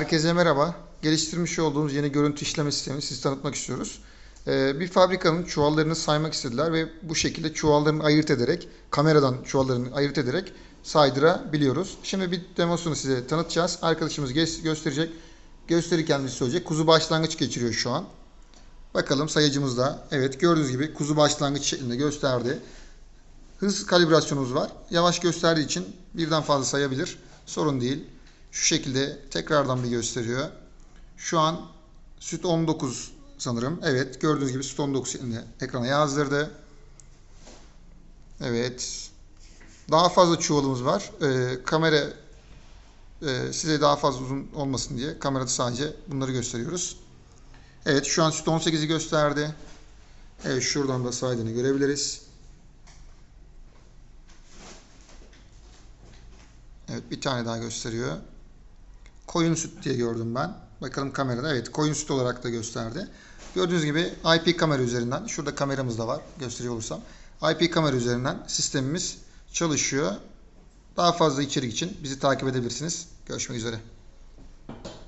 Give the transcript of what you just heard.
Herkese merhaba. Geliştirmiş olduğumuz yeni görüntü işleme sistemini size tanıtmak istiyoruz. Ee, bir fabrikanın çuvallarını saymak istediler ve bu şekilde çuvallarını ayırt ederek, kameradan çuvallarını ayırt ederek saydırabiliyoruz. Şimdi bir demosunu size tanıtacağız. Arkadaşımız gösterecek. Gösterirken bir söyleyecek. Kuzu başlangıç geçiriyor şu an. Bakalım sayacımızda. Evet gördüğünüz gibi kuzu başlangıç şeklinde gösterdi. Hız kalibrasyonumuz var. Yavaş gösterdiği için birden fazla sayabilir. Sorun değil. Şu şekilde tekrardan bir gösteriyor. Şu an süt 19 sanırım. Evet gördüğünüz gibi süt 19 şeklinde ekrana yazdırdı. Evet. Daha fazla çuvalımız var. Ee, kamera e, size daha fazla uzun olmasın diye kamerada sadece bunları gösteriyoruz. Evet şu an süt 18'i gösterdi. Evet şuradan da saydığını görebiliriz. Evet bir tane daha gösteriyor. Koyun süt diye gördüm ben. Bakalım kamerada. Evet koyun süt olarak da gösterdi. Gördüğünüz gibi IP kamera üzerinden. Şurada kameramız da var. Gösteriyor olursam. IP kamera üzerinden sistemimiz çalışıyor. Daha fazla içerik için bizi takip edebilirsiniz. Görüşmek üzere.